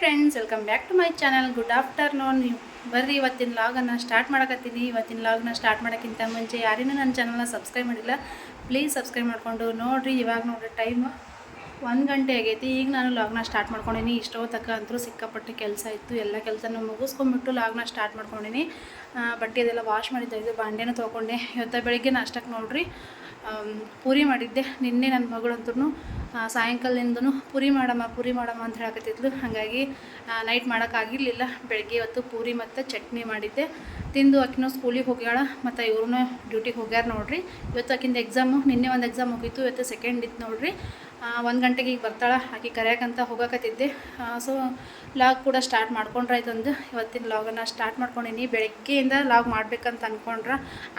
Friends welcome back to my channel good afternoon ನೀವು ಬರ್ರಿ, ಇವತ್ತಿನ ಲಾಗನ್ನು ಸ್ಟಾರ್ಟ್ ಮಾಡಕತ್ತೀನಿ. ಇವತ್ತಿನ ಲಾಗ್ನ ಸ್ಟಾರ್ಟ್ ಮಾಡೋಕ್ಕಿಂತ ಮುಂಚೆ ಯಾರಿನೂ ನನ್ನ ಚಾನಲ್ನ ಸಬ್ಸ್ಕ್ರೈಬ್ ಮಾಡಿಲ್ಲ ಪ್ಲೀಸ್ ಸಬ್ಸ್ಕ್ರೈಬ್ ಮಾಡಿಕೊಂಡು. ನೋಡಿರಿ, ಇವಾಗ ನೋಡಿರಿ ಟೈಮ್ ಒಂದು ಗಂಟೆ ಆಗೈತಿ. ಈಗ ನಾನು ಲಾಗ್ನ ಸ್ಟಾರ್ಟ್ ಮಾಡ್ಕೊಂಡಿನಿ. ಇಷ್ಟೋ ತಕ್ಕ ಅಂತೂ ಸಿಕ್ಕಾಪಟ್ಟೆ ಕೆಲಸ ಇತ್ತು. ಎಲ್ಲ ಕೆಲಸನೂ ಮುಗಿಸ್ಕೊಂಬಿಟ್ಟು ಲಾಗ್ನ ಸ್ಟಾರ್ಟ್ ಮಾಡ್ಕೊಂಡಿನಿ. ಬಟ್ಟೆ ಅದೆಲ್ಲ ವಾಶ್ ಮಾಡಿದ್ದೆ, ಇದು ಬಾಂಡೆನೂ ತೊಗೊಂಡೆ ಇವತ್ತು ಬೆಳಗ್ಗೆ ನಾಷ್ಟಕ್ಕೆ ನೋಡ್ರಿ. ಪೂರಿ ಮಾಡಿದ್ದೆ. ನಿನ್ನೆ ನನ್ನ ಮಗಳಂತೂ ಸಾಯಂಕಾಲದಿಂದನೂ ಪೂರಿ ಮಾಡಮ್ಮ ಪೂರಿ ಮಾಡಮ್ಮ ಅಂತ ಹೇಳಕತ್ತಿದ್ಲು. ಹಾಗಾಗಿ ನೈಟ್ ಮಾಡೋಕ್ಕಾಗಿರಲಿಲ್ಲ. ಬೆಳಗ್ಗೆ ಇವತ್ತು ಪೂರಿ ಮತ್ತು ಚಟ್ನಿ ಮಾಡಿದ್ದೆ. ತಿಂದು ಆಕಿನೂ ಸ್ಕೂಲಿಗೆ ಹೋಗ್ಯಾಳ, ಮತ್ತು ಇವ್ರೂ ಡ್ಯೂಟಿಗೆ ಹೋಗ್ಯಾರ ನೋಡ್ರಿ. ಇವತ್ತು ಆಕಿಂದ ಎಕ್ಸಾಮು ನಿನ್ನೆ ಒಂದು ಎಕ್ಸಾಮ್ ಹೋಗಿತ್ತು ಇವತ್ತು ಸೆಕೆಂಡ್ ಇತ್ತು ನೋಡ್ರಿ. ಒಂದು ಗಂಟೆಗೆ ಈಗ ಬರ್ತಾಳೆ, ಆಕೆ ಕರೆಯಕ್ಕಂತ ಹೋಗಕತ್ತಿದ್ದೆ. ಸೊ ಲಾಗ್ ಕೂಡ ಸ್ಟಾರ್ಟ್ ಮಾಡ್ಕೊಂಡ್ರಾಯ್ತು ಒಂದು ಇವತ್ತಿನ ಲಾಗನ್ನು ಸ್ಟಾರ್ಟ್ ಮಾಡ್ಕೊಂಡಿನಿ. ಬೆಳಗ್ಗೆಯಿಂದ ಲಾಗ್ ಮಾಡಬೇಕಂತ ಅಂದ್ಕೊಂಡ್ರೆ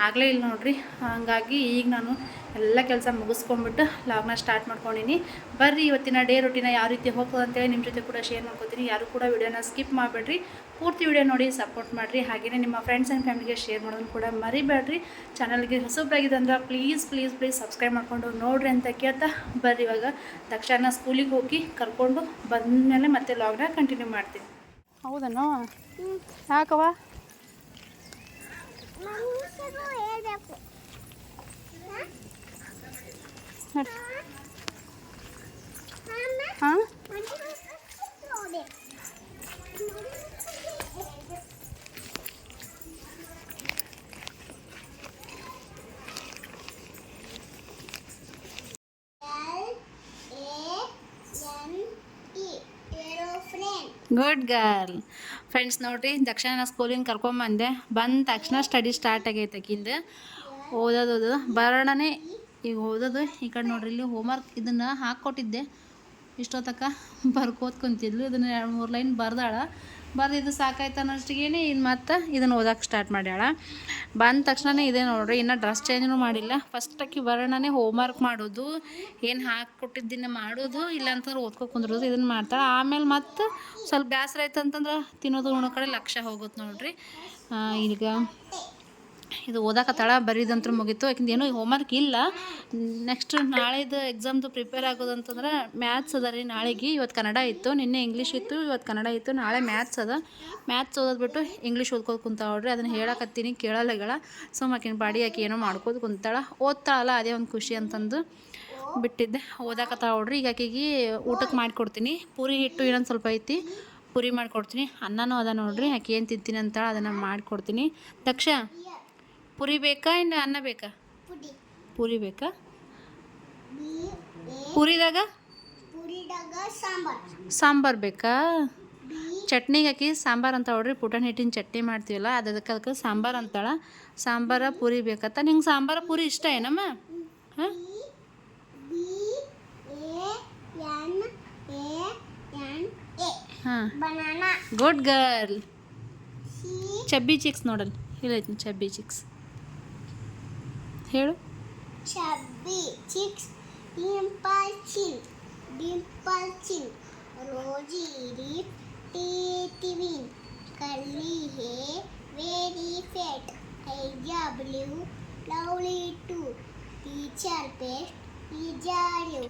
ಆಗಲೇ ಇಲ್ಲ ನೋಡ್ರಿ. ಹಂಗಾಗಿ ಈಗ ನಾನು ಎಲ್ಲ ಕೆಲಸ ಮುಗಿಸ್ಕೊಂಡ್ಬಿಟ್ಟು ಲಾಗ್ನ ಸ್ಟಾರ್ಟ್ ಮಾಡ್ಕೊಂಡಿನಿ. ಬರ್ರಿ, ಇವತ್ತಿನ ಡೇ ರೊಟ್ಟಿನ ಯಾವ ರೀತಿ ಹೋಗ್ತದೆ ಅಂತೇಳಿ ನಿಮ್ಮ ಜೊತೆ ಕೂಡ ಶೇರ್ ಮಾಡ್ಕೊತೀನಿ. ಯಾರು ಕೂಡ ವಿಡಿಯೋನ ಸ್ಕಿಪ್ ಮಾಡಬೇಡ್ರಿ. ಪೂರ್ತಿ ವಿಡಿಯೋ ನೋಡಿ ಸಪೋರ್ಟ್ ಮಾಡಿರಿ. ಹಾಗೆಯೇ ನಿಮ್ಮ ಫ್ರೆಂಡ್ಸ್ ಆ್ಯಂಡ್ ಫ್ಯಾಮಿಲಿಗೆ ಶೇರ್ ಮಾಡೋದು ಕೂಡ ಮರಿಬೇಡ್ರಿ. ಚಾನಲ್ಗೆ ಹೊಸಬ್ರಾಗಿದೆ ಅಂದ್ರೆ ಪ್ಲೀಸ್ ಪ್ಲೀಸ್ ಪ್ಲೀಸ್ ಸಬ್ಸ್ಕ್ರೈಬ್ ಮಾಡಿಕೊಂಡು ನೋಡ್ರಿ ಅಂತ ಕೇಳ್ತಾ ಬರ್ರಿ ಇವಾಗ. ತಕ್ಷಣ ಸ್ಕೂಲಿಗೆ ಹೋಗಿ ಕರ್ಕೊಂಡು ಬಂದಮೇಲೆ ಮತ್ತೆ ಲಾಗ್ನ ಕಂಟಿನ್ಯೂ ಮಾಡ್ತೀನಿ ಹೌದನೋ? ಯಾಕವ ಹಾಂ? ಗುಡ್ ಗರ್ಲ್ ಫ್ರೆಂಡ್ಸ್ ನೋಡ್ರಿ, ದಕ್ಷಿಣ ಸ್ಕೂಲಿಂದ ಕರ್ಕೊಂಬಂದೆ ಬಂದ. ತಕ್ಷಣ ಸ್ಟಡಿ ಸ್ಟಾರ್ಟ್ ಆಗೈತೆ ಆಕಿಂದ. ಓದೋದು ಓದೋದು ಬರೋಣನೆ, ಈಗ ಓದೋದು. ಈ ಕಡೆ ನೋಡ್ರಿ, ಇಲ್ಲಿ ಹೋಮ್ವರ್ಕ್ ಇದನ್ನು ಹಾಕ್ಕೊಟ್ಟಿದ್ದೆ. ಇಷ್ಟೊತ್ತಕ ಬರ್ಕೋತ್ಕೊಂತಿದ್ಲು ಇದನ್ನು ಎರಡು ಮೂರು ಲೈನ್ ಬರ್ದಾಳ. ಬರ್ದಿದ್ದು ಸಾಕಾಯ್ತು ಅನ್ನೋಷ್ಟಿಗೇನೆ ಇನ್ನು ಮತ್ತೆ ಇದನ್ನು ಓದೋಕೆ ಸ್ಟಾರ್ಟ್ ಮಾಡ್ಯಾಳ. ಬಂದ ತಕ್ಷಣನೇ ಇದೆ ನೋಡ್ರಿ, ಇನ್ನು ಡ್ರೆಸ್ ಚೇಂಜ್ನು ಮಾಡಿಲ್ಲ. ಫಸ್ಟ್ ಆಕಿ ಹೋಮ್ ಹೋಮ್ವರ್ಕ್ ಮಾಡೋದು, ಏನು ಹಾಕ್ಕೊಟ್ಟಿದ್ದನ್ನ ಮಾಡೋದು ಇಲ್ಲ ಅಂತಂದ್ರೆ ಓದ್ಕೊ ಕುಂದ್ರೋದು ಇದನ್ನು ಮಾಡ್ತಾಳೆ. ಆಮೇಲೆ ಮತ್ತೆ ಸ್ವಲ್ಪ ಬೇಸರ ಆಯ್ತು ಅಂತಂದ್ರೆ ತಿನ್ನೋದು ಉಣ್ಣೋ ಕಡೆ ಲಕ್ಷ್ಯ ಹೋಗುತ್ತೆ ನೋಡ್ರಿ. ಈಗ ಇದು ಓದಾಕತ್ತಾಳ ಬರೀದಂತೂ ಮುಗೀತು. ಯಾಕಂದ್ರೆ ಏನೂ ಹೋಮ್ವರ್ಕ್ ಇಲ್ಲ. ನೆಕ್ಸ್ಟ್ ನಾಳೆದು ಎಕ್ಸಾಮ್ದು ಪ್ರಿಪೇರ್ ಆಗೋದಂತಂದ್ರೆ ಮ್ಯಾಥ್ಸ್ ಅದ ರೀ ನಾಳೆಗೆ. ಇವತ್ತು ಕನ್ನಡ ಇತ್ತು, ನಿನ್ನೆ ಇಂಗ್ಲೀಷ್ ಇತ್ತು ಇವತ್ತು ಕನ್ನಡ ಇತ್ತು, ನಾಳೆ ಮ್ಯಾಥ್ಸ್ ಅದ. ಮ್ಯಾಥ್ಸ್ ಓದೋದ್ಬಿಟ್ಟು ಇಂಗ್ಲೀಷ್ ಓದ್ಕೋದು ಕುಂತ ನೋಡ್ರಿ ಅದನ್ನು ಹೇಳಕತ್ತೀನಿ, ಕೇಳಲ್ಲಗಳ. ಸೊ ಆಕಿನ ಬಾಡಿ ಆಕೆ ಏನೋ ಮಾಡ್ಕೋದು ಕುಂತಾಳ. ಓದ್ತಾಳಲ್ಲ, ಅದೇ ಒಂದು ಖುಷಿ ಅಂತಂದು ಬಿಟ್ಟಿದ್ದೆ. ಓದಾಕತ್ತಾಳ ನೋಡ್ರಿ ಈಗ ಆಕೆಗೆ ಊಟಕ್ಕೆ ಮಾಡಿಕೊಡ್ತೀನಿ. ಪೂರಿ ಹಿಟ್ಟು ಇನ್ನೊಂದು ಸ್ವಲ್ಪ ಐತಿ, ಪೂರಿ ಮಾಡಿಕೊಡ್ತೀನಿ. ಅನ್ನನೂ ಅದ ನೋಡ್ರಿ. ಆಕೆ ಏನು ತಿಂತೀನಿ ಅಂತಾಳೆ, ಅದನ್ನು ಮಾಡಿಕೊಡ್ತೀನಿ. ದಕ್ಷ? ಪುರಿ ಬೇಕಾ ಇನ್ನು ಅನ್ನ ಬೇಕಾ? ಪುಡಿ. ಪೂರಿ ಬೇಕಾ? ಪೂರಿದಾಗ? ಪುರಿದಾಗ ಸಾಂಬಾರ್. ಸಾಂಬಾರು ಬೇಕಾ? ಚಟ್ನಿಗೆ ಹಾಕಿ ಸಾಂಬಾರು ಅಂತ ಹೊಡ್ರಿ ಪುಟಾಣಿ ಹಿಟ್ಟಿನ ಚಟ್ನಿ ಮಾಡ್ತೀವಲ್ಲ ಅದಕ್ಕೆ ಅದಕ್ಕೆ ಸಾಂಬಾರು ಅಂತಾಳ. ಸಾಂಬಾರ ಪುರಿ ಬೇಕತ್ತ ನಿಂಗೆ ಸಾಂಬಾರ ಪುರಿ ಇಷ್ಟ ಏನಮ್ಮ? ಹಾಂ? ಹಾಂ. Good girl. ಚಬ್ಬಿ ಚಿಕ್ಸ್ ನೋಡಲ್. ಇಲ್ಲ ಚಬ್ಬಿ ಚಿಕ್ಸ್. ಹೇಳು. Chubby cheeks dimple chin dimple chin rosy lips teeth within curly hair very fair eyes are blue lovely too teacher pet is that you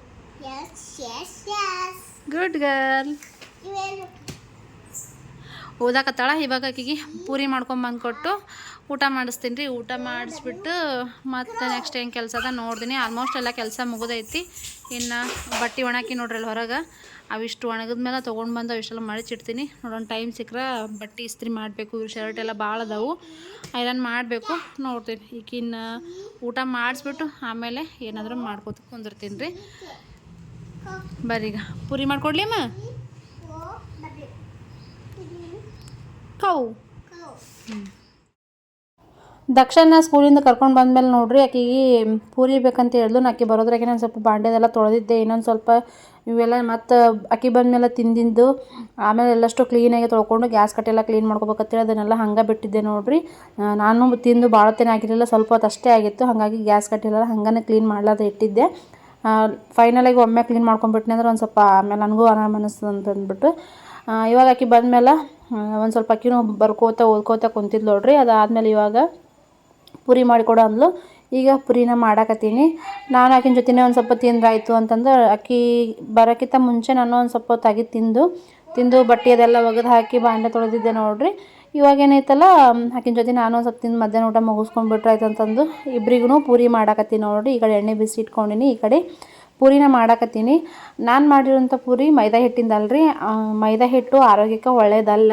yes yes yes good girl ಓದಾಕತ್ತಾಳ ಇವಾಗ ಆಕಿಗೆ. ಪೂರಿ ಮಾಡ್ಕೊಂಬಂದು ಕೊಟ್ಟು ಊಟ ಮಾಡಿಸ್ತೀನಿ ರೀ ಊಟ ಮಾಡಿಸ್ಬಿಟ್ಟು ಮತ್ತು next ಏನು ಕೆಲಸ ಅದ ನೋಡ್ತೀನಿ ಆಲ್ಮೋಸ್ಟ್ ಎಲ್ಲ ಕೆಲಸ ಮುಗಿದೈತಿ. ಇನ್ನು ಬಟ್ಟೆ ಒಣಾಕಿ ನೋಡ್ರಿ ಅಲ್ಲಿ ಹೊರಗೆ. ಅವಿಷ್ಟು ಒಣಗಿದ್ಮೇಲೆ ತೊಗೊಂಡು ಬಂದು ಅವಿಷ್ಟೆಲ್ಲ ಮಡಿಚಿಡ್ತೀನಿ. ನೋಡೋಣ ಟೈಮ್ ಸಿಕ್ಕರೆ ಬಟ್ಟೆ ಇಸ್ತ್ರಿ ಮಾಡಬೇಕು. ಇವ್ರ ಶರ್ಟ್ ಎಲ್ಲ ಭಾಳ ಅದಾವು. ಐರನ್ ಮಾಡಬೇಕು. ನೋಡ್ತೀನಿ. ಈಗಿನ ಊಟ ಮಾಡಿಸ್ಬಿಟ್ಟು ಆಮೇಲೆ ಏನಾದರೂ ಮಾಡ್ಕೋತ ಕುಂದಿರ್ತೀನಿ ರೀ. ಬರೀಗ ಪೂರಿ ಮಾಡ್ಕೊಡ್ಲಿ ಅಮ್ಮ? ಕೌ. ಕೌ. ದಕ್ಷನ ಸ್ಕೂಲಿಂದ ಕರ್ಕೊಂಡು ಬಂದಮೇಲೆ ನೋಡ್ರಿ, ಆಕೆಗೆ ಪೂರಿ ಬೇಕಂತ ಹೇಳಿದ್ಲು. ಆಕೆ ಬರೋದ್ರಾಗೆ ನಾನು ಸ್ವಲ್ಪ ಬಾಂಡೆದೆಲ್ಲ ತೊಳೆದಿದ್ದೆ, ಇನ್ನೊಂದು ಸ್ವಲ್ಪ ಇವೆಲ್ಲ ಮತ್ತು ಅಕ್ಕಿ ಬಂದಮೇಲೆ ತಿಂದಿದ್ದು ಆಮೇಲೆ ಎಲ್ಲಷ್ಟು ಕ್ಲೀನಾಗಿ ತೊಳ್ಕೊಂಡು ಗ್ಯಾಸ್ ಕಟ್ಟೆಲ್ಲ ಕ್ಲೀನ್ ಮಾಡ್ಕೋಬೇಕಂತೇಳಿ ಅದನ್ನೆಲ್ಲ ಹಂಗೆ ಬಿಟ್ಟಿದ್ದೆ ನೋಡ್ರಿ. ನಾನು ತಿಂದು ಭಾಳ ಹೊತ್ತೇನೆ ಆಗಿರಲಿಲ್ಲ, ಸ್ವಲ್ಪ ಹೊತ್ತು ಅಷ್ಟೇ ಆಗಿತ್ತು. ಹಾಗಾಗಿ ಗ್ಯಾಸ್ ಕಟ್ಟೆಲ್ಲ ಹಂಗೆ ಕ್ಲೀನ್ ಮಾಡ್ಲಾರ್ದೆ ಇಟ್ಟಿದ್ದೆ. ಫೈನಲಾಗಿ ಒಮ್ಮೆ ಕ್ಲೀನ್ ಮಾಡ್ಕೊಂಡ್ಬಿಟ್ನೆ ಅಂದ್ರೆ ಒಂದು ಸ್ವಲ್ಪ ಆಮೇಲೆ ನನಗೂ ಆರಾಮ ಅನಿಸ್ತದೆ ಅಂತ ಅಂದ್ಬಿಟ್ಟು. ಇವಾಗ ಆಕೆ ಬಂದಮೇಲೆ ಒಂದು ಸ್ವಲ್ಪ ಅಕ್ಕಿನೂ ಬರ್ಕೋತ, ಓದ್ಕೋತ ಕುಂತಿದ್ಲು ನೋಡ್ರಿ. ಅದಾದಮೇಲೆ ಇವಾಗ ಪುರಿ ಮಾಡಿಕೊಡು ಅಂದ್ಲು. ಈಗ ಪುರಿನ ಮಾಡಾಕತ್ತೀನಿ. ನಾನು ಆಕಿನ ಜೊತೆನೇ ಒಂದು ಸ್ವಲ್ಪ ತಿಂದ್ರಾಯ್ತು ಅಂತಂದ್ರೆ ಅಕ್ಕಿ ಬರೋಕ್ಕಿಂತ ಮುಂಚೆ ನಾನು ಒಂದು ಸ್ವಲ್ಪ ತೆಗೆದು ತಿಂದು ತಿಂದು ಬಟ್ಟೆ ಅದೆಲ್ಲ ಒಗೆದು ಹಾಕಿ ಬಾಂಡೆ ತೊಳೆದಿದ್ದೆ ನೋಡ್ರಿ. ಇವಾಗ ಏನೈತಲ್ಲ ಆಕಿನ ಜೊತೆ ನಾನು ಒಂದು ಸ್ವಲ್ಪ ತಿಂದು ಮಧ್ಯಾಹ್ನ ಊಟ ಮುಗಿಸ್ಕೊಂಡ್ಬಿಟ್ರಾಯ್ತು ಅಂತಂದು ಇಬ್ರಿಗೂ ಪೂರಿ ಮಾಡಾಕತ್ತೀನಿ ನೋಡ್ರಿ. ಈ ಕಡೆ ಎಣ್ಣೆ ಬಿಸಿ ಇಟ್ಕೊಂಡಿನಿ ಈ ಕಡೆ ಪೂರಿನ ಮಾಡಾಕತ್ತೀನಿ. ನಾನು ಮಾಡಿರೋಂಥ ಪೂರಿ ಮೈದಾ ಹಿಟ್ಟಿಂದ ಆ, ಮೈದಾ ಹಿಟ್ಟು ಆರೋಗ್ಯಕ್ಕೆ ಒಳ್ಳೇದಲ್ಲ.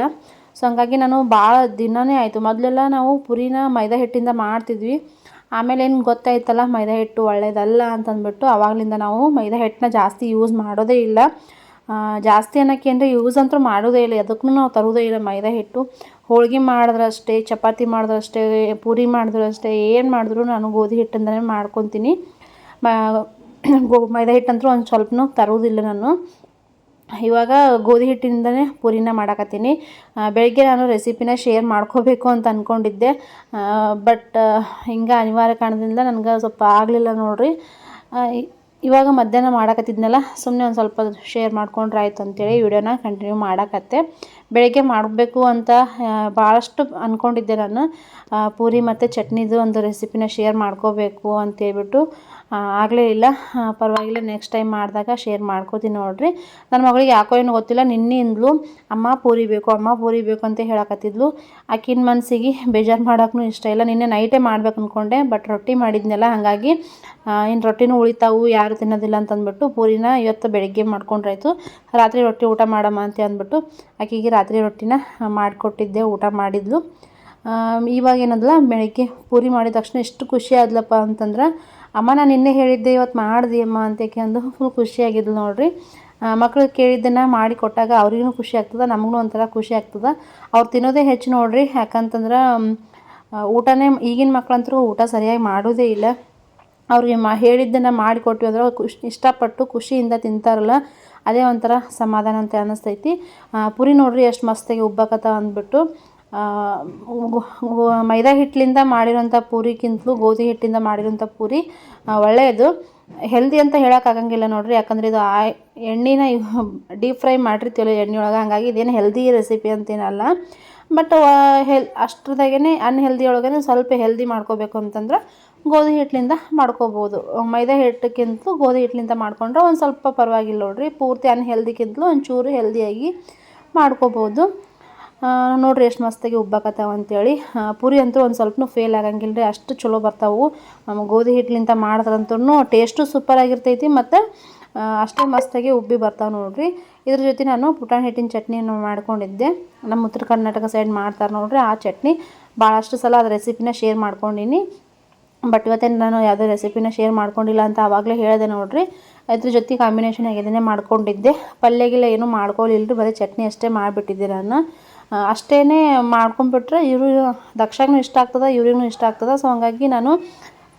ಸೊ ಹಂಗಾಗಿ ನಾನು ಭಾಳ ದಿನವೇ ಆಯಿತು. ಮೊದಲೆಲ್ಲ ನಾವು ಪುರಿನ ಮೈದಾ ಹಿಟ್ಟಿಂದ ಮಾಡ್ತಿದ್ವಿ. ಆಮೇಲೆ ಏನು ಗೊತ್ತಾಯ್ತಲ್ಲ, ಮೈದಾ ಹಿಟ್ಟು ಒಳ್ಳೇದಲ್ಲ ಅಂತಂದ್ಬಿಟ್ಟು ಆವಾಗಲಿಂದ ನಾವು ಮೈದಾ ಹಿಟ್ಟನ್ನ ಜಾಸ್ತಿ ಯೂಸ್ ಮಾಡೋದೇ ಇಲ್ಲ. ಜಾಸ್ತಿ ಅನ್ನೋಕ್ಕೆ ಅಂದರೆ ಯೂಸ್ ಅಂತೂ ಮಾಡೋದೇ ಇಲ್ಲ. ಅದಕ್ಕೂ ನಾವು ತರುವುದೇ ಇಲ್ಲ ಮೈದಾ ಹಿಟ್ಟು. ಹೋಳಿಗೆ ಮಾಡಿದ್ರಷ್ಟೇ, ಚಪಾತಿ ಮಾಡಿದ್ರಷ್ಟೇ, ಪೂರಿ ಮಾಡಿದ್ರಷ್ಟೇ, ಏನು ಮಾಡಿದ್ರು ನಾನು ಗೋಧಿ ಹಿಟ್ಟಿಂದನೇ ಮಾಡ್ಕೊತೀನಿ. ಮೈದಾ ಹಿಟ್ಟಂತೂ ಒಂದು ಸ್ವಲ್ಪನೂ ತರುವುದಿಲ್ಲ ನಾನು. ಇವಾಗ ಗೋಧಿ ಹಿಟ್ಟಿನಿಂದನೇ ಪೂರಿನ ಮಾಡಾಕತ್ತೀನಿ. ಬೆಳಗ್ಗೆ ನಾನು ರೆಸಿಪಿನ ಶೇರ್ ಮಾಡ್ಕೋಬೇಕು ಅಂತ ಅಂದ್ಕೊಂಡಿದ್ದೆ ಬಟ್ ಹಿಂಗೆ ಅನಿವಾರ್ಯ ಕಾರಣದಿಂದ ನನಗೆ ಸ್ವಲ್ಪ ಆಗಲಿಲ್ಲ ನೋಡ್ರಿ. ಇವಾಗ ಮಧ್ಯಾಹ್ನ ಮಾಡಾಕತ್ತಿದ್ನಲ್ಲ ಸುಮ್ಮನೆ ಒಂದು ಸ್ವಲ್ಪ ಶೇರ್ ಮಾಡ್ಕೊಂಡ್ರೆ ಆಯ್ತು ಅಂತೇಳಿ ವಿಡಿಯೋನ ಕಂಟಿನ್ಯೂ ಮಾಡಾಕತ್ತೆ. ಬೆಳಗ್ಗೆ ಮಾಡಬೇಕು ಅಂತ ಭಾಳಷ್ಟು ಅಂದ್ಕೊಂಡಿದ್ದೆ ನಾನು. ಪೂರಿ ಮತ್ತು ಚಟ್ನಿದು ಒಂದು ರೆಸಿಪಿನ ಶೇರ್ ಮಾಡ್ಕೋಬೇಕು ಅಂತೇಳ್ಬಿಟ್ಟು ಆಗಲೇ ಇಲ್ಲ. ಪರವಾಗಿಲ್ಲ ನೆಕ್ಸ್ಟ್ ಟೈಮ್ ಮಾಡಿದಾಗ ಶೇರ್ ಮಾಡ್ಕೋತೀನಿ ನೋಡ್ರಿ. ನನ್ನ ಮಗಳಿಗೆ ಯಾಕೋ ಏನು ಗೊತ್ತಿಲ್ಲ ನಿನ್ನೆಯಿಂದಲೂ ಅಮ್ಮ ಪೂರಿ ಬೇಕು, ಅಮ್ಮ ಪೂರಿ ಬೇಕು ಅಂತ ಹೇಳಕತ್ತಿದ್ಲು. ಆಕಿನ ಮನಸ್ಸಿಗೆ ಬೇಜಾರು ಮಾಡೋಕ್ಕೂ ಇಷ್ಟ ಇಲ್ಲ. ನಿನ್ನೆ ನೈಟೇ ಮಾಡ್ಬೇಕು ಅಂದ್ಕೊಂಡೆ ಬಟ್ ರೊಟ್ಟಿ ಮಾಡಿದ್ನಲ್ಲ, ಹಾಗಾಗಿ ಇನ್ನು ರೊಟ್ಟಿನೂ ಉಳಿತಾವು, ಯಾರು ತಿನ್ನೋದಿಲ್ಲ ಅಂತಂದ್ಬಿಟ್ಟು ಪೂರಿನ ಇವತ್ತು ಬೆಳಗ್ಗೆ ಮಾಡ್ಕೊಂಡ್ರಾಯ್ತು. ರಾತ್ರಿ ರೊಟ್ಟಿ ಊಟ ಮಾಡಮ್ಮ ಅಂತ ಅಂದ್ಬಿಟ್ಟು, ಆಕೆಗೆ ರಾತ್ರಿ ರೊಟ್ಟಿನ ಮಾಡಿಕೊಟ್ಟಿದ್ದೆ, ಊಟ ಮಾಡಿದ್ಲು. ಇವಾಗ ಏನದಲ್ಲ ಬೆಳಗ್ಗೆ ಪೂರಿ ಮಾಡಿದ ತಕ್ಷಣ ಎಷ್ಟು ಖುಷಿ ಆದ್ಲಪ್ಪ ಅಂತಂದ್ರೆ, ಅಮ್ಮ, ನಾನು ನಿನ್ನೆ ಹೇಳಿದ್ದೆ ಇವತ್ತು ಮಾಡಿದೆ ಅಮ್ಮ ಅಂತ ಅಂದು ಫುಲ್ ಖುಷಿಯಾಗಿದ್ಲು ನೋಡ್ರಿ. ಮಕ್ಕಳು ಕೇಳಿದ್ದನ್ನು ಮಾಡಿ ಕೊಟ್ಟಾಗ ಅವ್ರಿಗೂ ಖುಷಿ ಆಗ್ತದೆ ನಮಗೂ ಒಂಥರ ಖುಷಿ ಆಗ್ತದೆ. ಅವ್ರು ತಿನ್ನೋದೇ ಹೆಚ್ಚು ನೋಡ್ರಿ, ಯಾಕಂತಂದ್ರೆ ಊಟನೇ ಈಗಿನ ಮಕ್ಕಳಂತರೂ ಊಟ ಸರಿಯಾಗಿ ಮಾಡೋದೇ ಇಲ್ಲ. ಅವ್ರಿಗೆ ಮಾ, ಹೇಳಿದ್ದನ್ನು ಮಾಡಿಕೊಟ್ವಿ ಅಂದ್ರೆ ಖುಷಿ, ಇಷ್ಟಪಟ್ಟು ಖುಷಿಯಿಂದ ತಿಂತಾರಲ್ಲ. ಅದೇ ಒಂಥರ ಸಮಾಧಾನ ಅಂತ ಅನ್ನಿಸ್ತೈತಿ. ಪುರಿ ನೋಡ್ರಿ ಎಷ್ಟು ಮಸ್ತಾಗಿ ಉಬ್ಬಕತ್ತಾವ ಅಂದ್ಬಿಟ್ಟು. ಮೈದಾ ಹಿಟ್ಟಿನಿಂದ ಮಾಡಿರೋಂಥ ಪೂರಿಗಿಂತಲೂ ಗೋಧಿ ಹಿಟ್ಟಿಂದ ಮಾಡಿರೋಂಥ ಪೂರಿ ಒಳ್ಳೆಯದು. ಹೆಲ್ದಿ ಅಂತ ಹೇಳೋಕ್ಕಾಗಂಗಿಲ್ಲ ನೋಡ್ರಿ, ಯಾಕಂದ್ರೆ ಇದು ಆ ಎಣ್ಣೆನ ಡೀಪ್ ಫ್ರೈ ಮಾಡಿರ್ತೀವಲ್ಲ ಎಣ್ಣೆ ಒಳಗೆ ಹಂಗಾಗಿ ಇದೇನು ಹೆಲ್ದಿ ರೆಸಿಪಿ ಅಂತೇನಲ್ಲ. ಬಟ್ ಹೆಲ್ ಅಷ್ಟ್ರದಾಗೇ ಅನ್ಹೆಲ್ದಿ ಒಳಗೇ ಸ್ವಲ್ಪ ಹೆಲ್ದಿ ಮಾಡ್ಕೋಬೇಕು ಅಂತಂದ್ರೆ ಗೋಧಿ ಹಿಟ್ಟಿನಿಂದ ಮಾಡ್ಕೋಬೋದು. ಮೈದಾ ಹಿಟ್ಟಕ್ಕಿಂತಲೂ ಗೋಧಿ ಹಿಟ್ಟಿನಿಂದ ಮಾಡ್ಕೊಂಡ್ರೆ ಒಂದು ಸ್ವಲ್ಪ ಪರವಾಗಿಲ್ಲ ನೋಡಿರಿ. ಪೂರ್ತಿ ಅನ್ಹೆಲ್ದಿಕ್ಕಿಂತಲೂ ಒಂಚೂರು ಹೆಲ್ದಿಯಾಗಿ ಮಾಡ್ಕೋಬೋದು. ನೋಡಿರಿ ಎಷ್ಟು ಮಸ್ತಾಗಿ ಉಬ್ಬಾಕತ್ತಾವ ಅಂತೇಳಿ. ಪೂರಿ ಅಂತೂ ಒಂದು ಸ್ವಲ್ಪನೂ ಫೇಲ್ ಆಗಂಗಿಲ್ಲ ರೀ. ಅಷ್ಟು ಚಲೋ ಬರ್ತಾವು. ಗೋಧಿ ಹಿಟ್ಟಿನಿಂದ ಮಾಡಿದ್ರಂತೂ ಟೇಸ್ಟು ಸೂಪರ್ ಆಗಿರ್ತೈತಿ ಮತ್ತು ಅಷ್ಟೇ ಮಸ್ತಾಗಿ ಉಬ್ಬಿ ಬರ್ತಾವೆ ನೋಡ್ರಿ. ಇದ್ರ ಜೊತೆ ನಾನು ಪುಟಾಣಿ ಹಿಟ್ಟಿನ ಚಟ್ನಿಯನ್ನು ಮಾಡ್ಕೊಂಡಿದ್ದೆ. ನಮ್ಮ ಉತ್ತರ ಕರ್ನಾಟಕ ಸೈಡ್ ಮಾಡ್ತಾರೆ ನೋಡಿರಿ ಆ ಚಟ್ನಿ. ಭಾಳಷ್ಟು ಸಲ ಅದು ರೆಸಿಪಿನ ಶೇರ್ ಮಾಡ್ಕೊಂಡೀನಿ. ಬಟ್ ಇವತ್ತೇನು ನಾನು ಯಾವುದೇ ರೆಸಿಪಿನ ಶೇರ್ ಮಾಡ್ಕೊಂಡಿಲ್ಲ ಅಂತ ಆವಾಗಲೇ ಹೇಳಿದೆ ನೋಡಿರಿ. ಅದ್ರ ಜೊತೆ ಕಾಂಬಿನೇಷನ್ ಆಗಿದ್ದೇನೆ ಮಾಡ್ಕೊಂಡಿದ್ದೆ. ಪಲ್ಯಗಿಲ್ಲ ಏನೂ ಮಾಡ್ಕೊಳ್ಳಿಲ್ಲ ರೀ ಬರೀ ಚಟ್ನಿ ಅಷ್ಟೇ ಮಾಡಿಬಿಟ್ಟಿದ್ದೆ ನಾನು. ಅಷ್ಟೇ ಮಾಡ್ಕೊಂಬಿಟ್ರೆ ಇವರು ದಕ್ಷಾಗೂ ಇಷ್ಟ ಆಗ್ತದೆ, ಇವ್ರಿಗೂ ಇಷ್ಟ ಆಗ್ತದೆ. ಸೊ ಹಂಗಾಗಿ ನಾನು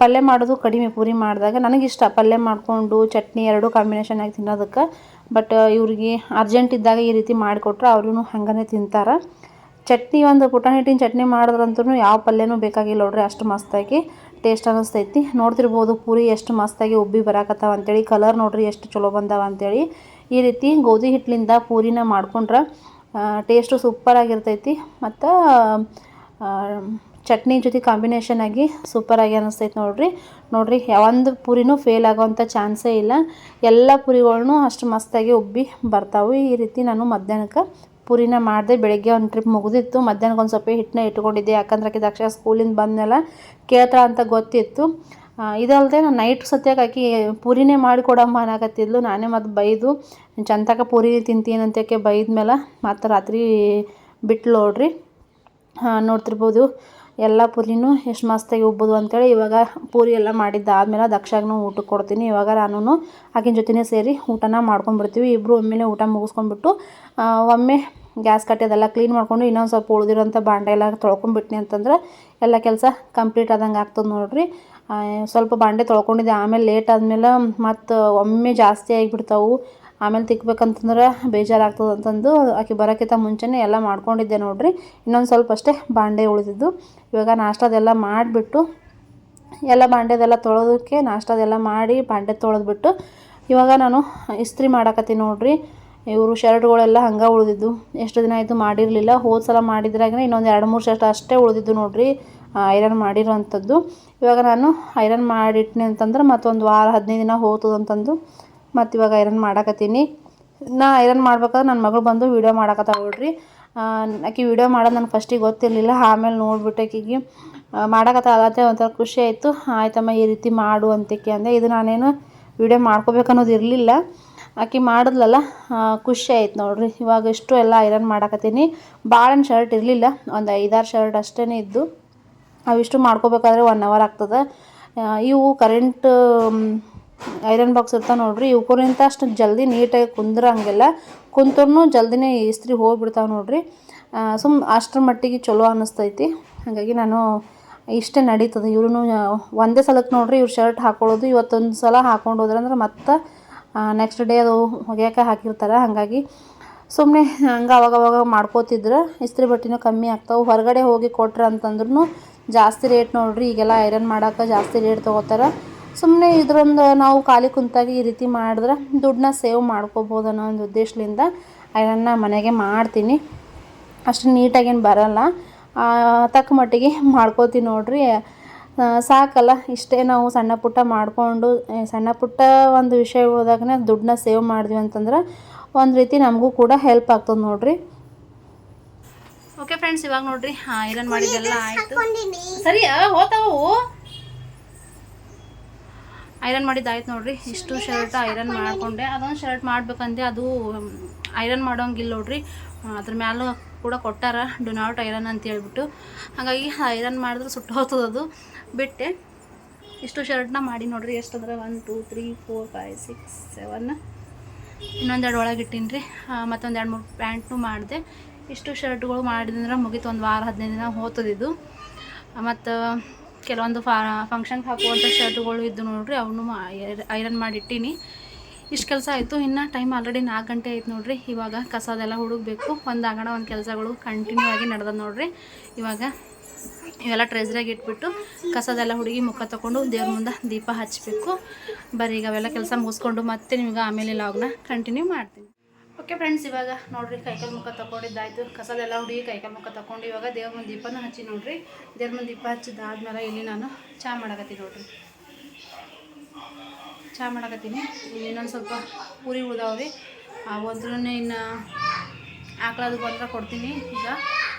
ಪಲ್ಯ ಮಾಡೋದು ಕಡಿಮೆ ಪೂರಿ ಮಾಡಿದಾಗ ನನಗಿಷ್ಟ ಪಲ್ಯ ಮಾಡಿಕೊಂಡು ಚಟ್ನಿ ಎರಡೂ ಕಾಂಬಿನೇಷನ್ ಆಗಿ ತಿನ್ನೋದಕ್ಕೆ. ಬಟ್ ಇವ್ರಿಗೆ ಅರ್ಜೆಂಟ್ ಇದ್ದಾಗ ಈ ರೀತಿ ಮಾಡಿಕೊಟ್ರೆ ಅವ್ರೂ ಹಂಗನೇ ತಿಂತಾರೆ. ಚಟ್ನಿ ಒಂದು ಪುಟಾಣಿ ಹಿಟ್ಟಿನ ಚಟ್ನಿ ಮಾಡಿದ್ರಂತೂ ಯಾವ ಪಲ್ಯನೂ ಬೇಕಾಗಿಲ್ಲ ನೋಡ್ರಿ ಅಷ್ಟು ಮಸ್ತಾಗಿ. ಟೇಸ್ಟ್ ಅನ್ನಿಸ್ತೈತಿ ನೋಡ್ತಿರ್ಬೋದು ಪೂರಿ ಎಷ್ಟು ಮಸ್ತಾಗಿ ಉಬ್ಬಿ ಬರಾಕತ್ತಾವ ಅಂತೇಳಿ. ಕಲರ್ ನೋಡ್ರಿ ಎಷ್ಟು ಚಲೋ ಬಂದಾವ ಅಂತೇಳಿ. ಈ ರೀತಿ ಗೋಧಿ ಹಿಟ್ಟಿನಿಂದ ಪೂರಿನ ಮಾಡ್ಕೊಂಡ್ರೆ ಟೇಸ್ಟು ಸೂಪರಾಗಿರ್ತೈತಿ ಮತ್ತು ಚಟ್ನಿ ಜೊತೆ ಕಾಂಬಿನೇಷನ್ ಆಗಿ ಸೂಪರಾಗಿ ಅನ್ನಿಸ್ತೈತೆ ನೋಡ್ರಿ. ನೋಡ್ರಿ ಒಂದು ಪೂರಿನೂ ಫೇಲ್ ಆಗೋವಂಥ ಚಾನ್ಸೇ ಇಲ್ಲ. ಎಲ್ಲ ಪೂರಿಗಳ್ನು ಅಷ್ಟು ಮಸ್ತಾಗಿ ಉಬ್ಬಿ ಬರ್ತಾವೆ. ಈ ರೀತಿ ನಾನು ಮಧ್ಯಾಹ್ನಕ್ಕೆ ಪೂರಿನ ಮಾಡಿದೆ ಬೆಳಗ್ಗೆ ಒಂದು ಟ್ರಿಪ್ ಮುಗಿದಿತ್ತು. ಮಧ್ಯಾಹ್ನಕ್ಕೆ ಒಂದು ಸ್ವಲ್ಪ ಹಿಟ್ಟನ್ನ ಇಟ್ಕೊಂಡಿದ್ದೆ. ಯಾಕಂದ್ರೆ ಆಕೆ ದಕ್ಷ ಸ್ಕೂಲಿಂದ ಬಂದಮೇಲೆ ಕೇಳ್ತಾಳೆ ಅಂತ ಗೊತ್ತಿತ್ತು. ಇದಲ್ಲದೆ ನಾನು ನೈಟ್ ಸತ್ಯಾಗ ಆಕಿ ಪೂರಿನೇ ಮಾಡಿ ಕೊಡಮ್ಮ ಅನ್ನಕತ್ತಿದ್ಲು ನಾನೇ ಮತ್ತು ಬೈದು ಚಂತಕ ಪೂರಿ ತಿಂತೀನಿ ಅಂತೇಕೆ ಬೈದ್ಮೇಲೆ ಮತ್ತು ರಾತ್ರಿ ಬಿಟ್ಟು ನೋಡ್ರಿ. ನೋಡ್ತಿರ್ಬೋದು. ಎಲ್ಲ ಪೂರಿನೂ ಎಷ್ಟು ಮಸ್ತಾಗಿ ಉಬ್ಬೋದು ಅಂತೇಳಿ ಇವಾಗ ಪೂರಿ ಎಲ್ಲ ಮಾಡಿದ್ದಾದ್ಮೇಲೆ ದಕ್ಷಾಗೂ ಊಟಕ್ಕೆ ಕೊಡ್ತೀನಿ. ಇವಾಗ ನಾನು ಆಕಿನ ಜೊತೆನೇ ಸೇರಿ ಊಟನ ಮಾಡ್ಕೊಂಡ್ಬಿಡ್ತೀವಿ. ಇಬ್ಬರು ಒಮ್ಮೆಲೆ ಊಟ ಮುಗಿಸ್ಕೊಂಡ್ಬಿಟ್ಟು ಒಮ್ಮೆ ಗ್ಯಾಸ್ ಕಟ್ಟಿ ಅದೆಲ್ಲ ಕ್ಲೀನ್ ಮಾಡ್ಕೊಂಡು ಇನ್ನೊಂದು ಸ್ವಲ್ಪ ಉಳಿದಿರೋಂಥ ಬಾಂಡೆ ಎಲ್ಲ ತೊಳ್ಕೊಂಡ್ಬಿಟ್ನಿ ಅಂತಂದ್ರೆ ಎಲ್ಲ ಕೆಲಸ ಕಂಪ್ಲೀಟ್ ಆದಂಗೆ ಆಗ್ತದೆ ನೋಡ್ರಿ. ಸ್ವಲ್ಪ ಬಾಂಡೆ ತೊಳ್ಕೊಂಡಿದ್ದೆ. ಆಮೇಲೆ ಲೇಟ್ ಆದಮೇಲೆ ಮತ್ತು ಒಮ್ಮೆ ಜಾಸ್ತಿ ಆಗಿಬಿಡ್ತಾವು. ಆಮೇಲೆ ತಿಕ್ಬೇಕಂತಂದ್ರೆ ಬೇಜಾರಾಗ್ತದೆ ಅಂತಂದು ಆಕೆ ಬರೋಕ್ಕಿಂತ ಮುಂಚೆನೇ ಎಲ್ಲ ಮಾಡ್ಕೊಂಡಿದ್ದೆ ನೋಡ್ರಿ. ಇನ್ನೊಂದು ಸ್ವಲ್ಪ ಅಷ್ಟೇ ಬಾಂಡೆ ಉಳಿದಿದ್ದು. ಇವಾಗ ನಾಷ್ಟದೆಲ್ಲ ಮಾಡಿಬಿಟ್ಟು ಎಲ್ಲ ಬಾಂಡೆದೆಲ್ಲ ತೊಳೆದಕ್ಕೆ ನಾಷ್ಟದೆಲ್ಲ ಮಾಡಿ ಬಾಂಡೆ ತೊಳೆದ್ಬಿಟ್ಟು ಇವಾಗ ನಾನು ಇಸ್ತ್ರಿ ಮಾಡಕತ್ತೀನಿ ನೋಡ್ರಿ. ಇವರು ಶರ್ಟ್ಗಳೆಲ್ಲ ಹಂಗೆ ಉಳಿದಿದ್ದು. ಎಷ್ಟು ದಿನ ಆಯಿತು ಮಾಡಿರಲಿಲ್ಲ. ಹೋದ ಸಲ ಮಾಡಿದ್ರಾಗ ಇನ್ನೊಂದು ಎರಡು, ಮೂರು ಶರ್ಟ್ ಅಷ್ಟೇ ಉಳಿದಿದ್ದು ನೋಡ್ರಿ. ಐರನ್ ಮಾಡಿರುವಂಥದ್ದು. ಇವಾಗ ನಾನು ಐರನ್ ಮಾಡಿಟ್ಟಿನಿ ಅಂತಂದ್ರೆ ಮತ್ತೊಂದು ವಾರ, ಹದಿನೈದು ದಿನ ಹೋಗ್ತದೆ ಅಂತಂದು ಮತ್ತು ಇವಾಗ ಐರನ್ ಮಾಡಾಕತ್ತೀನಿ. ನಾ ಐರನ್ ಮಾಡ್ಬೇಕಾದ್ರೆ ನನ್ನ ಮಗಳು ಬಂದು ವೀಡಿಯೋ ಮಾಡಕತ್ತಾಳ ನೋಡ್ರಿ. ಆಕೆ ವೀಡಿಯೋ ಮಾಡೋದು ನನಗೆ ಫಸ್ಟಿಗೆ ಗೊತ್ತಿರಲಿಲ್ಲ. ಆಮೇಲೆ ನೋಡ್ಬಿಟ್ಟು ಆಕಿಗೆ ಮಾಡಕತ್ತಾಳತ್ತೆ ಒಂಥರ ಖುಷಿ ಆಯಿತು. ಆಯ್ತಮ್ಮ ಈ ರೀತಿ ಮಾಡು ಅಂತಕ್ಕೆ ಅಂದೆ. ಇದು ನಾನೇನು ವೀಡಿಯೋ ಮಾಡ್ಕೋಬೇಕು ಅನ್ನೋದು ಇರಲಿಲ್ಲ. ಆಕಿ ಮಾಡಿದ್ಲಲ್ಲ ಖುಷಿ ಆಯ್ತು ನೋಡ್ರಿ. ಇವಾಗ ಇಷ್ಟು ಎಲ್ಲ ಐರನ್ ಮಾಡಕತ್ತೀನಿ. ಭಾಳ ಶರ್ಟ್ ಇರಲಿಲ್ಲ, ಒಂದು ಐದಾರು ಶರ್ಟ್ ಅಷ್ಟೇ ಇದ್ದು. ಅವಿಷ್ಟು ಮಾಡ್ಕೋಬೇಕಾದ್ರೆ ಒನ್ ಅವರ್ ಆಗ್ತದೆ. ಇವು ಕರೆಂಟ್ ಐರನ್ ಬಾಕ್ಸ್ ಇರ್ತಾವೆ ನೋಡ್ರಿ. ಇವಕ್ಕಿಂತ ಅಷ್ಟು ಜಲ್ದಿ ನೀಟಾಗಿ ಕುಂದ್ರಂಗಿಲ್ಲ ಕುಂತ್ರೂ ಜಲ್ದಿನೇ ಇಸ್ತ್ರಿ ಹೋಗ್ಬಿಡ್ತಾವೆ ನೋಡ್ರಿ. ಸುಮ್ ಅಷ್ಟರ ಮಟ್ಟಿಗೆ ಚಲೋ ಅನ್ನಿಸ್ತೈತಿ ಹಾಗಾಗಿ ನಾನು ಇಷ್ಟೇ ನಡೀತದೆ. ಇವ್ರು ಒಂದೇ ಸಲಕ್ಕೆ ನೋಡ್ರಿ ಇವ್ರು ಶರ್ಟ್ ಹಾಕೊಳ್ಳೋದು, ಇವತ್ತೊಂದು ಸಲ ಹಾಕೊಂಡು ಹೋದ್ರಂದ್ರೆ ಮತ್ತೆ ನೆಕ್ಸ್ಟ್ ಡೇ ಅದು ಒಗೆಯೋಕೆ ಹಾಕಿರ್ತಾರೆ, ಹಾಗಾಗಿ ಸುಮ್ಮನೆ ಹಂಗೆ ಅವಾಗ ಅವಾಗ ಮಾಡ್ಕೋತಿದ್ರೆ. ಇಸ್ತ್ರಿ ಬಟ್ಟೆನೂ ಕಮ್ಮಿ ಆಗ್ತಾವೆ. ಹೊರಗಡೆ ಹೋಗಿ ಕೊಟ್ರೆ ಅಂತಂದ್ರೂ ಜಾಸ್ತಿ ರೇಟ್ ನೋಡ್ರಿ, ಈಗೆಲ್ಲ ಐರನ್ ಮಾಡೋಕೆ ಜಾಸ್ತಿ ರೇಟ್ ತೊಗೋತಾರೆ. ಸುಮ್ಮನೆ ಇದ್ರೊಂದು ನಾವು ಖಾಲಿ ಕುಂತಾಗಿ ಈ ರೀತಿ ಮಾಡಿದ್ರೆ ದುಡ್ಡನ್ನ ಸೇವ್ ಮಾಡ್ಕೋಬೋದು ಅನ್ನೋ ಒಂದು ಉದ್ದೇಶದಿಂದ ಐರನ್ನ ಮನೆಗೆ ಮಾಡ್ತೀನಿ. ಅಷ್ಟು ನೀಟಾಗೇನು ಬರಲ್ಲ. ತಕ್ಕ ಮಟ್ಟಿಗೆ ಮಾಡ್ಕೋತೀನಿ ನೋಡ್ರಿ. ಸಾಕಲ್ಲ. ಇಷ್ಟೇ ನಾವು ಸಣ್ಣ ಪುಟ್ಟ ಮಾಡಿಕೊಂಡು ಸಣ್ಣ ಪುಟ್ಟ ಒಂದು ವಿಷಯ ಹೋದಾಗನೇ ದುಡ್ಡನ್ನ ಸೇವ್ ಮಾಡಿದ್ವಿ ಅಂತಂದ್ರೆ ಒಂದು ರೀತಿ ನಮಗೂ ಕೂಡ ಹೆಲ್ಪ್ ಆಗ್ತದೆ ನೋಡ್ರಿ. ಓಕೆ ಫ್ರೆಂಡ್ಸ್ ಇವಾಗ ನೋಡ್ರಿ. ಐರನ್ ಮಾಡಿದ್ದೆಲ್ಲ ಆಯಿತು. ಸರಿ ಹೋತಾವು ಐರನ್ ಮಾಡಿದ್ದಾಯ್ತು ನೋಡ್ರಿ. ಇಷ್ಟು ಶರ್ಟ್ ಐರನ್ ಮಾಡಿಕೊಂಡೆ. ಅದೊಂದು ಶರ್ಟ್ ಮಾಡ್ಬೇಕಂದೆ ಅದು ಐರನ್ ಮಾಡೋಂಗಿಲ್ಲ ನೋಡ್ರಿ. ಅದ್ರ ಮ್ಯಾಲೂ ಕೂಡ ಕೊಟ್ಟಾರ. ಡು ನಾಟ್ ಐರನ್ ಅಂತ ಹೇಳ್ಬಿಟ್ಟು. ಹಾಗಾಗಿ ಐರನ್ ಮಾಡಿದ್ರೆ ಸುಟ್ಟು ಹೋಗ್ತದದು. ಅದು ಬಿಟ್ಟೆ. ಇಷ್ಟು ಶರ್ಟ್ನ ಮಾಡಿ ನೋಡ್ರಿ, ಎಷ್ಟಂದ್ರೆ one two three four five six seven ಇನ್ನೊಂದೆರಡು ಒಳಗೆ ಇಟ್ಟೀನಿ ರೀ ಮತ್ತೊಂದು ಎರಡು ಮೂರು ಪ್ಯಾಂಟ್ನು ಮಾಡಿದೆ. ಇಷ್ಟು ಶರ್ಟ್ಗಳು ಮಾಡಿದ್ರೆ ಮುಗೀತು, ಒಂದು ವಾರ, ಹದಿನೈದು ದಿನ ಹೋತದಿದ್ದು ಮತ್ತು, ಕೆಲವೊಂದು ಫಾ ಫಂಕ್ಷನ್ಗೆ ಹಾಕುವಂಥ ಶರ್ಟ್ಗಳು ಇದ್ದು ನೋಡ್ರಿ, ಅವನು ಐರನ್ ಮಾಡಿ ಇಟ್ಟೀನಿ. ಇಷ್ಟು ಕೆಲಸ ಆಯಿತು, ಇನ್ನು ಟೈಮ್ ಆಲ್ರೆಡಿ ನಾಲ್ಕು ಗಂಟೆ ಆಯ್ತು ನೋಡ್ರಿ. ಇವಾಗ ಕಸದೆಲ್ಲ ಹುಡುಗಬೇಕು ಒಂದು ಆಗಣ, ಒಂದು ಕೆಲಸಗಳು ಕಂಟಿನ್ಯೂ ಆಗಿ ನಡೆದ ನೋಡ್ರಿ. ಇವಾಗ ಇವೆಲ್ಲ ಟ್ರೆಸ್ರಾಗಿ ಇಟ್ಬಿಟ್ಟು ಕಸದೆಲ್ಲ ಹುಡುಗಿ ಮುಖ ತೊಗೊಂಡು ದೇವ್ರ ಮುಂದೆ ದೀಪ ಹಚ್ಚಬೇಕು ಬರೀ ಈಗ ಅವೆಲ್ಲ ಕೆಲಸ ಮುಗಿಸ್ಕೊಂಡು ಮತ್ತೆ ನಿಮ್ಗೆ ಆಮೇಲೆ ಲಾಗ್ನ ಕಂಟಿನ್ಯೂ ಮಾಡ್ತೀನಿ. ಓಕೆ ಫ್ರೆಂಡ್ಸ್ ಇವಾಗ ನೋಡ್ರಿ ಕೈಕಾಲು ಮುಖ ತೊಗೊಂಡಿದ್ದಾಯ್ತು. ಕಸದೆಲ್ಲ ಹುಡುಗಿ ಕೈಕಾಲು ಮುಖ ತೊಗೊಂಡು ಇವಾಗ ದೇವ್ರ ಮುಂದೆ ದೀಪನ ಹಚ್ಚಿ ನೋಡ್ರಿ. ದೇವ್ರ ಮುಂದೆ ದೀಪ ಹಚ್ಚಿದಾದ್ಮೇಲೆ ಇಲ್ಲಿ ನಾನು ಚಹಾ ಮಾಡಕತ್ತೀನಿ ನೋಡ್ರಿ. ಚಹಾ ಮಾಡಕತ್ತೀನಿ. ಇನ್ನೊಂದು ಸ್ವಲ್ಪ ಪೂರಿ ಆ ಒಂದ್ರೂ ಇನ್ನು ಆಕಳದು ಬಂದ್ರೆ ಕೊಡ್ತೀನಿ. ಈಗ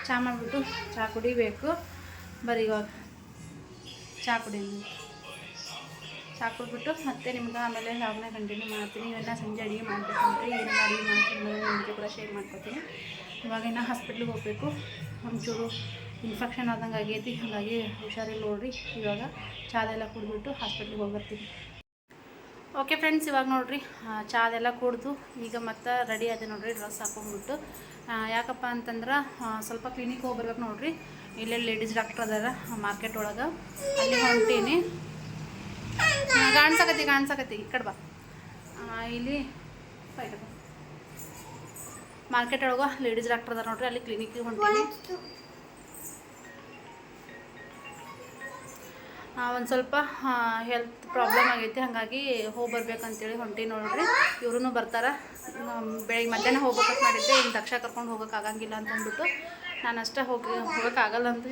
ಚಹಾ ಮಾಡಿಬಿಟ್ಟು ಚಹಾ ಕುಡಿಬೇಕು. ಬರೀ ಇವಾಗ ಚಹಾ ಕುಡಿ ಚಹಾ ಕುಡ್ಬಿಟ್ಟು ಮತ್ತೆ ನಿಮ್ಗೆ ಆಮೇಲೆ ಲಾಗ್ನ ಕಂಟಿನ್ಯೂ ಮಾಡ್ತೀನಿ. ಇವೆಲ್ಲ ಸಂಜೆ ಅಡುಗೆ ಮಾಡ್ಬೇಕಂದ್ರೆ ಏನೆಲ್ಲ ಅಡುಗೆ ಮಾಡ್ತೀನಿ ನಿಮಗೆ ಕೂಡ ಶೇರ್ ಮಾಡ್ಕೊತೀನಿ. ಇವಾಗ ಇನ್ನು ಹಾಸ್ಪಿಟ್ಲಿಗೆ ಹೋಗಬೇಕು. ಒಂಚೂರು ಇನ್ಫೆಕ್ಷನ್ ಆದಂಗೆ ಆಗೈತಿ. ಹಾಗಾಗಿ ಹುಷಾರಿಲ್ಲ ನೋಡ್ರಿ. ಇವಾಗ ಚಾದೆಲ್ಲ ಕುಡಿದ್ಬಿಟ್ಟು ಹಾಸ್ಪಿಟ್ಲಿಗೆ ಹೋಗ್ಬರ್ತೀನಿ. ಓಕೆ ಫ್ರೆಂಡ್ಸ್ ಇವಾಗ ನೋಡಿರಿ ಚಾದೆಲ್ಲ ಕುಡ್ದು ಈಗ ಮತ್ತೆ ರೆಡಿ ಆದೆ ನೋಡ್ರಿ ಡ್ರೆಸ್ ಹಾಕೊಂಡ್ಬಿಟ್ಟು. ಯಾಕಪ್ಪ ಅಂತಂದ್ರೆ ಸ್ವಲ್ಪ ಕ್ಲಿನಿಕ್ ಹೋಗಿ ಬರ್ಬೇಕು ನೋಡ್ರಿ. ಇಲ್ಲೇ ಲೇಡೀಸ್ ಡಾಕ್ಟರ್ ಅದಾರ ಮಾರ್ಕೆಟ್ ಒಳಗೆ. ಅಲ್ಲಿ ಹೊಂಟೀನಿ. ಕಾಣ್ಸಕತ್ತಿ ಕಾಣ್ಸಕತ್ತಿ. ಈ ಕಡೆ ಬಾ. ಇಲ್ಲಿ ಮಾರ್ಕೆಟ್ ಒಳಗೆ ಲೇಡೀಸ್ ಡಾಕ್ಟರ್ ಅದಾರ ನೋಡ್ರಿ, ಅಲ್ಲಿ ಕ್ಲಿನಿಕ್ಗೆ ಹೊಂಟೀನಿ. ಒಂದು ಸ್ವಲ್ಪ ಹೆಲ್ತ್ ಪ್ರಾಬ್ಲಮ್ ಆಗೈತಿ, ಹಾಗಾಗಿ ಹೋಗಿ ಬರ್ಬೇಕಂತೇಳಿ ಹೊಂಟಿ ನೋಡ್ರಿ. ಇವ್ರೂ ಬರ್ತಾರೆ. ಬೆಳಿಗ್ಗೆ ಮಧ್ಯಾಹ್ನ ಹೋಗ್ಬೇಕಂತ ಮಾಡಿದ್ದೆ ಇನ್ನು ದಕ್ಷ ಕರ್ಕೊಂಡು ಹೋಗೋಕ್ಕಾಗಂಗಿಲ್ಲ ಆಗಂಗಿಲ್ಲ ಅಂತ ಅಂದ್ಬಿಟ್ಟು ನಾನು ಅಷ್ಟೇ ಹೋಗಿ ಹೋಗೋಕ್ಕಾಗಲ್ಲ ಅಂತ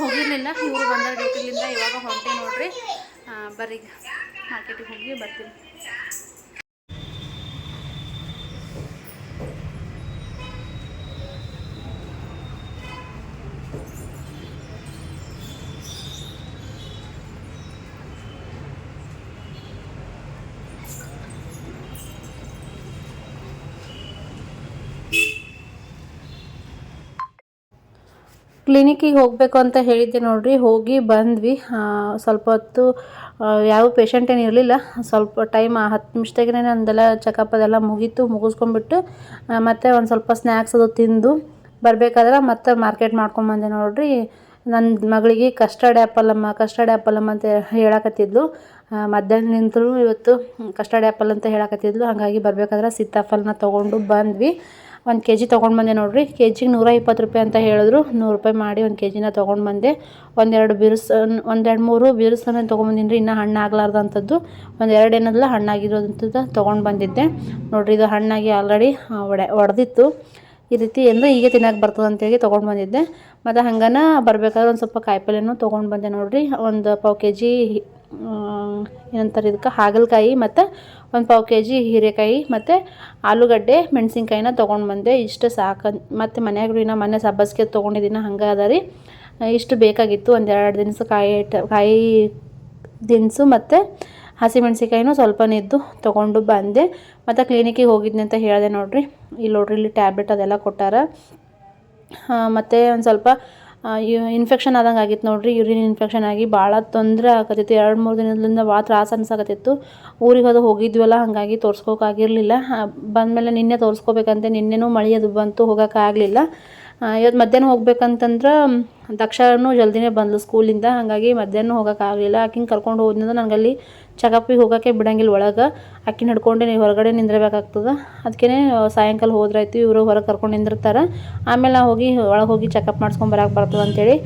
ಹೋಗಿರಲಿಲ್ಲ, ಇವರು ಬಂದಾಗ ಡ್ಯೂಟಿಲಿಂದ ಇವಾಗ ಹೊರಟೆ ನೋಡ್ರಿ. ಬರ್ರಿ ಮಾರ್ಕೆಟಿಗೆ ಹೋಗಿ ಬರ್ತೀನಿ. ಕ್ಲಿನಿಕ್ಕಿಗೆ ಹೋಗಬೇಕು ಅಂತ ಹೇಳಿದ್ದೆ ನೋಡಿರಿ. ಹೋಗಿ ಬಂದ್ವಿ. ಸ್ವಲ್ಪ ಹೊತ್ತು ಯಾವ ಪೇಷಂಟ್ ಏನು ಇರಲಿಲ್ಲ. ಸ್ವಲ್ಪ ಟೈಮ್ ಹತ್ತು ನಿಮಿಷದಾಗೇ ನಂದೆಲ್ಲ ಚೆಕಪ್ ಅದೆಲ್ಲ ಮುಗೀತು, ಮುಗಿಸ್ಕೊಂಡ್ಬಿಟ್ಟು ಮತ್ತು ಒಂದು ಸ್ವಲ್ಪ ಸ್ನ್ಯಾಕ್ಸ್ ಅದು ತಿಂದು ಬರಬೇಕಾದ್ರೆ ಮತ್ತೆ ಮಾರ್ಕೆಟ್ ಮಾಡ್ಕೊಂಬಂದೆ ನೋಡಿರಿ. ನನ್ನ ಮಗಳಿಗೆ ಕಸ್ಟರ್ಡ್ ಆ್ಯಪಲ್ಲಮ್ಮ ಕಸ್ಟರ್ಡ್ ಆ್ಯಪಲಮ್ಮ ಅಂತ ಹೇಳಕತ್ತಿದ್ಲು. ಮಧ್ಯಾಹ್ನ ನಿಂತರೂ ಇವತ್ತು ಕಸ್ಟರ್ಡ್ ಆ್ಯಪಲ್ ಅಂತ ಹೇಳಕತ್ತಿದ್ಲು. ಹಾಗಾಗಿ ಬರಬೇಕಾದ್ರೆ ಸೀತಾಫಲನ ತೊಗೊಂಡು ಬಂದ್ವಿ. ಒಂದು ಕೆ ಜಿ ತೊಗೊಂಡು ಬಂದೆ ನೋಡಿರಿ. ಕೆ ಜಿಗೆ ನೂರ ಇಪ್ಪತ್ತು ರೂಪಾಯಿ ಅಂತ ಹೇಳಿದ್ರು. ನೂರು ರೂಪಾಯಿ ಮಾಡಿ ಒಂದು ಕೆ ಜಿನ ತೊಗೊಂಡು ಬಂದೆ. ಒಂದೆರಡು ಬಿರುಸು ಒಂದೆರಡು ಮೂರು ಬಿರುಸನ್ನು ತೊಗೊಂಬಂದಿನಿ ರೀ ಇನ್ನೂ ಹಣ್ಣು ಆಗ್ಲಾರ್ದಂಥದ್ದು ಒಂದೆರಡು ಏನದಲ್ಲ ಹಣ್ಣಾಗಿರೋದಂಥದ್ದು ತೊಗೊಂಡು ಬಂದಿದ್ದೆ. ನೋಡಿರಿ ಇದು ಹಣ್ಣಾಗಿ ಆಲ್ರೆಡಿ ಒಡೆ, ಒಡೆದಿತ್ತು. ಈ ರೀತಿ ಅಂದರೆ ಹೀಗೆ ತಿನ್ನೋಕೆ ಬರ್ತದೆ ಅಂತೇಳಿ ತೊಗೊಂಡು ಬಂದಿದ್ದೆ. ಮತ್ತು ಹಂಗನ ಬರಬೇಕಾದ್ರೆ ಒಂದು ಸ್ವಲ್ಪ ಕಾಯಿಪಲ್ಯನೂ ತೊಗೊಂಡು ಬಂದೆ ನೋಡಿರಿ. ಒಂದು ಪಾವು ಕೆ ಜಿ ಏನಂತಾರೆ ಇದಕ್ಕೆ ಹಾಗಲಕಾಯಿ ಮತ್ತು ಒಂದು ಪಾವು ಕೆ ಜಿ ಹೀರೆಕಾಯಿ ಮತ್ತು ಆಲೂಗಡ್ಡೆ ಮೆಣಸಿನ್ಕಾಯಿನ ತೊಗೊಂಡು ಬಂದೆ. ಇಷ್ಟು ಸಾಕು ಮತ್ತು ಮನ್ಯಾಗ ರೀ ನಾ ಮೊನ್ನೆ ಸಬ್ಬಸ್ಗೆ ತೊಗೊಂಡಿದ್ದೀನಿ, ಹಂಗೆ ಅದ ರೀ. ಇಷ್ಟು ಬೇಕಾಗಿತ್ತು, ಒಂದು ಎರಡು ದಿನಸು ಕಾಯಿ ಕಾಯಿ ದಿನಸು ಮತ್ತು ಹಸಿಮೆಣ್ಸಿಕಾಯಿನೂ ಸ್ವಲ್ಪನೇ ಇದ್ದು ತೊಗೊಂಡು ಬಂದೆ. ಮತ್ತು ಕ್ಲಿನಿಕ್ಕಿಗೆ ಹೋಗಿದ್ದೆ ಅಂತ ಹೇಳಿದೆ ನೋಡಿರಿ. ಇಲ್ಲಿ ನೋಡ್ರಿ, ಇಲ್ಲಿ ಟ್ಯಾಬ್ಲೆಟ್ ಅದೆಲ್ಲ ಕೊಟ್ಟಾರ. ಮತ್ತು ಒಂದು ಸ್ವಲ್ಪ ಇನ್ಫೆಕ್ಷನ್ ಆದಂಗೆ ಆಗಿತ್ತು ನೋಡ್ರಿ ಯೂರಿನ್ ಇನ್ಫೆಕ್ಷನ್ ಆಗಿ ಭಾಳ ತೊಂದರೆ ಆಗತ್ತಿತ್ತು ಎರಡು, ಮೂರು ದಿನದಿಂದ ಭಾಳ ತ್ರಾಸ ಅನ್ಸಾಕತ್ತಿತ್ತು. ಊರಿಗೆ ಅದು ಹೋಗಿದ್ವಲ್ಲ, ಹಾಗಾಗಿ ಬಂದ ಬಂದಮೇಲೆ ನಿನ್ನೆ ತೋರಿಸ್ಕೋಬೇಕಂತೆ, ನಿನ್ನೆನೂ ಮಳೆ ಅದು ಬಂತು ಹೋಗೋಕ್ಕಾಗಲಿಲ್ಲ ಇವತ್ತು ಮಧ್ಯಾಹ್ನ ಹೋಗ್ಬೇಕಂತಂದ್ರೆ ದಕ್ಷನೂ ಜಲ್ದಿನೇ ಬಂದ್ಲು ಸ್ಕೂಲಿಂದ ಹಾಗಾಗಿ ಮಧ್ಯಾಹ್ನ ಹೋಗೋಕ್ಕಾಗಲಿಲ್ಲ ಆಕಿಂಗೆ ಕರ್ಕೊಂಡು ಹೋದ್ನಂದ್ರೆ ನನಗಲ್ಲಿ ಚೆಕಪ್ಪಿಗೆ ಹೋಗೋಕ್ಕೆ ಬಿಡಂಗಿಲ್ಲ ಒಳಗೆ. ಆಕಿನ ಹಿಡ್ಕೊಂಡು ನೀವು ಹೊರಗಡೆ ನಿಂದಿರಬೇಕಾಗ್ತದೆ. ಅದಕ್ಕೇ ಸಾಯಂಕಾಲ ಹೋದ್ರಾಯ್ತು ಇವರು ಹೊರಗೆ ಕರ್ಕೊಂಡು ನಿಂದಿರ್ತಾರೆ. ಆಮೇಲೆ ನಾವು ಹೋಗಿ ಒಳಗೆ ಹೋಗಿ ಚೆಕಪ್ ಬರೋಕೆ ಬರ್ತದೆ ಅಂತೇಳಿ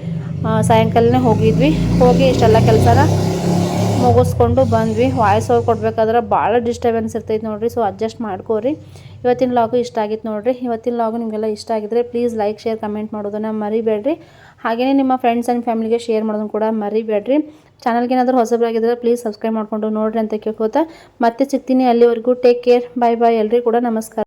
ಸಾಯಂಕಾಲನೇ ಹೋಗಿದ್ವಿ. ಹೋಗಿ ಇಷ್ಟೆಲ್ಲ ಕೆಲಸನ ಮುಗಿಸ್ಕೊಂಡು ಬಂದ್ವಿ. ವಾಯ್ಸ್ ಓವರ್ ಕೊಡ್ಬೇಕಾದ್ರೆ ಭಾಳ ಡಿಸ್ಟರ್ಬೆನ್ಸ್ ಇರ್ತೈತೆ ನೋಡಿರಿ ಸೊ ಅಡ್ಜಸ್ಟ್ ಮಾಡ್ಕೋರಿ. ಇವತ್ತಿನ ಲಾಗು ಇಷ್ಟ ಆಗಿತ್ತು ನೋಡಿರಿ. ಇವತ್ತಿನ ಲಾಗು ನಿಮಗೆಲ್ಲ ಇಷ್ಟ ಆಗಿದ್ರೆ ಪ್ಲೀಸ್ ಲೈಕ್ ಶೇರ್ ಕಮೆಂಟ್ ಮಾಡೋದನ್ನು ಮರಿಬೇಡ್ರಿ. ಹಾಗೆಯೇ ನಿಮ್ಮ ಫ್ರೆಂಡ್ಸ್ ಆ್ಯಂಡ್ ಫ್ಯಾಮಿಲಿಗೆ ಶೇರ್ ಮಾಡೋದನ್ನು ಕೂಡ ಮರಿಬೇಡ್ರಿ. ಚಾನಲ್ಗೆ ಏನಾದರೂ ಹೊಸಬರಾಗಿದ್ದರೆ ಪ್ಲೀಸ್ ಸಬ್ಸ್ಕ್ರೈಬ್ ಮಾಡಿಕೊಂಡು ನೋಡ್ರಿ ಅಂತ ಕೇಳ್ಕೊತಾ ಮತ್ತೆ ಸಿಗ್ತೀನಿ ಅಲ್ಲಿವರೆಗೂ. ಟೇಕ್ ಕೇರ್ ಬಾಯ್ ಬಾಯ್ ಎಲ್ಲರಿಗೂ ಕೂಡ ನಮಸ್ಕಾರ.